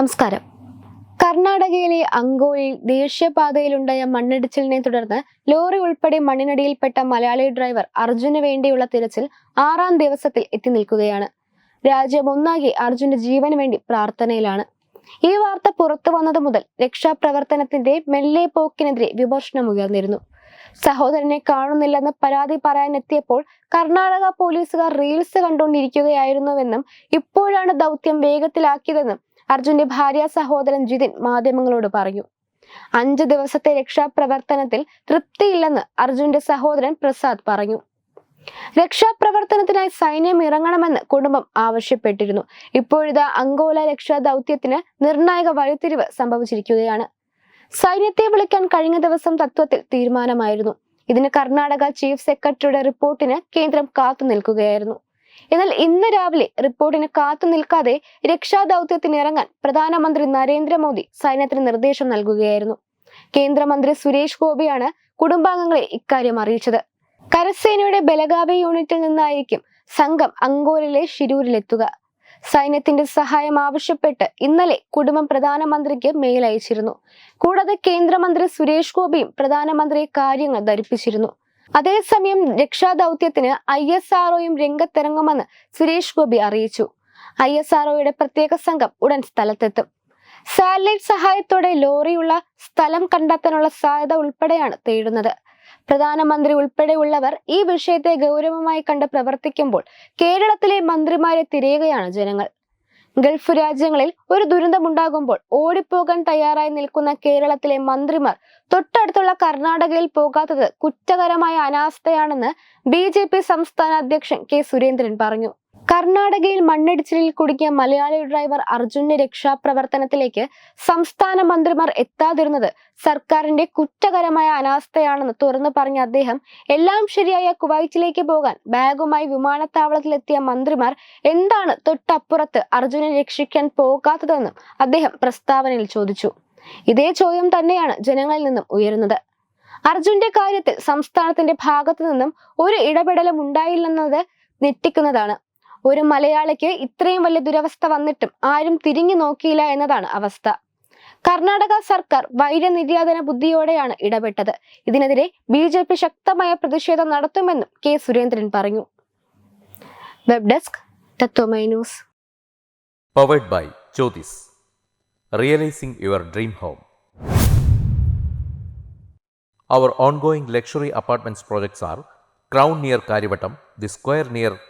നമസ്കാരം. കർണാടകയിലെ അങ്കോയിൽ ദേശീയപാതയിലുണ്ടായ മണ്ണിടിച്ചിലിനെ തുടർന്ന് ലോറി ഉൾപ്പെടെ മണ്ണിനടിയിൽപ്പെട്ട മലയാളി ഡ്രൈവർ അർജുന് വേണ്ടിയുള്ള തിരച്ചിൽ ആറാം ദിവസത്തിൽ എത്തി നിൽക്കുകയാണ്. രാജ്യം ഒന്നാകെ അർജുന്റെ ജീവന് വേണ്ടി പ്രാർത്ഥനയിലാണ്. ഈ വാർത്ത പുറത്തു വന്നത് മുതൽ രക്ഷാപ്രവർത്തനത്തിന്റെ മെല്ലെ പോക്കിനെതിരെ വിമർശനം ഉയർന്നിരുന്നു. സഹോദരനെ കാണുന്നില്ലെന്ന് പരാതി പറയാനെത്തിയപ്പോൾ കർണാടക പോലീസുകാർ റീൽസ് കണ്ടുകൊണ്ടിരിക്കുകയായിരുന്നുവെന്നും ഇപ്പോഴാണ് ദൗത്യം വേഗത്തിലാക്കിയതെന്നും അർജുന്റെ ഭാര്യ സഹോദരൻ ജിതിൻ മാധ്യമങ്ങളോട് പറഞ്ഞു. അഞ്ച് ദിവസത്തെ രക്ഷാപ്രവർത്തനത്തിൽ തൃപ്തിയില്ലെന്ന് അർജുന്റെ സഹോദരൻ പ്രസാദ് പറഞ്ഞു. രക്ഷാപ്രവർത്തനത്തിനായി സൈന്യം ഇറങ്ങണമെന്ന് കുടുംബം ആവശ്യപ്പെട്ടിരുന്നു. ഇപ്പോഴിതാ അങ്കോല രക്ഷാ ദൗത്യത്തിന് നിർണായക വഴിത്തിരിവ് സംഭവിച്ചിരിക്കുകയാണ്. സൈന്യത്തെ വിളിക്കാൻ കഴിഞ്ഞ ദിവസം തത്വത്തിൽ തീരുമാനമായിരുന്നു. ഇതിന് കർണാടക ചീഫ് സെക്രട്ടറിയുടെ റിപ്പോർട്ടിന് കേന്ദ്രം കാത്തു നിൽക്കുകയായിരുന്നു എന്നാൽ ഇന്ന് രാവിലെ റിപ്പോർട്ടിന് കാത്തു നിൽക്കാതെ രക്ഷാദൌത്യത്തിന് ഇറങ്ങാൻ പ്രധാനമന്ത്രി നരേന്ദ്രമോദി സൈന്യത്തിന് നിർദ്ദേശം നൽകുകയായിരുന്നു. കേന്ദ്രമന്ത്രി സുരേഷ് ഗോപിയാണ് കുടുംബാംഗങ്ങളെ ഇക്കാര്യം അറിയിച്ചത്. കരസേനയുടെ ബലഗാവി യൂണിറ്റിൽ നിന്നായിരിക്കും സംഘം അങ്കോലിലെ ഷിരൂരിലെത്തുക. സൈന്യത്തിന്റെ സഹായം ആവശ്യപ്പെട്ട് ഇന്നലെ കുടുംബം പ്രധാനമന്ത്രിക്ക് മെയിൽ അയച്ചിരുന്നു. കൂടാതെ കേന്ദ്രമന്ത്രി സുരേഷ് ഗോപിയും പ്രധാനമന്ത്രിയെ കാര്യങ്ങൾ ധരിപ്പിച്ചിരുന്നു. അതേസമയം രക്ഷാദൗത്യത്തിന് ഐ എസ് ആർഒയും രംഗത്തിറങ്ങുമെന്ന് സുരേഷ് ഗോപി അറിയിച്ചു. ഐ എസ് ആർഒയുടെ പ്രത്യേക സംഘം ഉടൻ സ്ഥലത്തെത്തും. സാറ്റലൈറ്റ് സഹായത്തോടെ ലോറിയുള്ള സ്ഥലം കണ്ടെത്താനുള്ള സാധ്യത ഉൾപ്പെടെയാണ് തേടുന്നത്. പ്രധാനമന്ത്രി ഉൾപ്പെടെയുള്ളവർ ഈ വിഷയത്തെ ഗൗരവമായി കണ്ട് പ്രവർത്തിക്കുമ്പോൾ കേരളത്തിലെ മന്ത്രിമാരെ തിരയുകയാണ് ജനങ്ങൾ. ഗൾഫ് രാജ്യങ്ങളിൽ ഒരു ദുരന്തമുണ്ടാകുമ്പോൾ ഓടിപ്പോകാൻ തയ്യാറായി നിൽക്കുന്ന കേരളത്തിലെ മന്ത്രിമാർ തൊട്ടടുത്തുള്ള കർണാടകയിൽ പോകാത്തത് കുറ്റകരമായ അനാസ്ഥയാണെന്ന് ബി സംസ്ഥാന അധ്യക്ഷൻ കെ സുരേന്ദ്രൻ പറഞ്ഞു. കർണാടകയിൽ മണ്ണിടിച്ചിലിൽ കുടുങ്ങിയ മലയാളി ഡ്രൈവർ അർജുന്റെ രക്ഷാപ്രവർത്തനത്തിലേക്ക് സംസ്ഥാന മന്ത്രിമാർ എത്താതിരുന്നത് സർക്കാരിന്റെ കുറ്റകരമായ അനാസ്ഥയാണെന്ന് തുറന്നു പറഞ്ഞ അദ്ദേഹം എല്ലാം ശരിയായ കുവൈറ്റിലേക്ക് പോകാൻ ബാഗുമായി വിമാനത്താവളത്തിലെത്തിയ മന്ത്രിമാർ എന്താണ് തൊട്ടപ്പുറത്ത് അർജുനെ രക്ഷിക്കാൻ പോകാത്തതെന്നും അദ്ദേഹം പ്രസ്താവനയിൽ ചോദിച്ചു. ഇതേ ചോദ്യം തന്നെയാണ് ജനങ്ങളിൽ നിന്നും ഉയരുന്നത്. അർജുന്റെ കാര്യത്തിൽ സംസ്ഥാനത്തിന്റെ ഭാഗത്തു നിന്നും ഒരു ഇടപെടലും ഉണ്ടായില്ലെന്നത് ഞെട്ടിക്കുന്നതാണ്. ഒരു മലയാളിക്ക് ഇത്രയും വലിയ ദുരവസ്ഥ വന്നിട്ടും ആരും തിരിഞ്ഞു നോക്കിയില്ല എന്നതാണ് അവസ്ഥ. കർണാടക സർക്കാർ വൈര്യനിര്യാതന ബുദ്ധിയോടെയാണ് ഇടപെട്ടത്. ഇതിനെതിരെ ബി ജെ പി ശക്തമായ പ്രതിഷേധം നടത്തുമെന്നും കെ സുരേന്ദ്രൻ പറഞ്ഞു. Web desk Tatwamayi news. Powered by Jyothis realising your dream home the square luxury